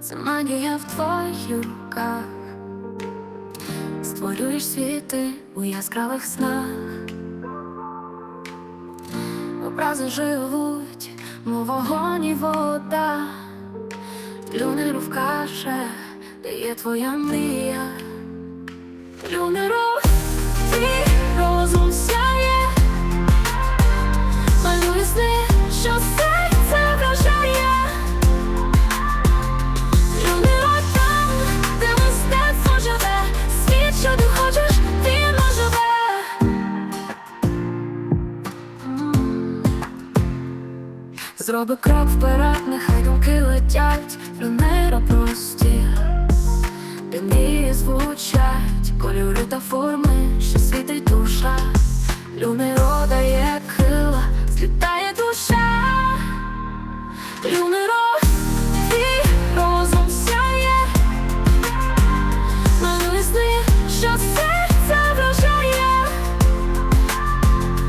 це магія в твоїх руках. Створюєш світи у яскравих снах. Образи живуть, мов вогонь і вода. Люнеру вкаже, де є твоя мрія. Люнеру, Зроби крок вперед, нехай думки летять, Нейро прості Півні звучать. Кольори та форми, що світить душа, любими рода є крила, злітає душа. Люміро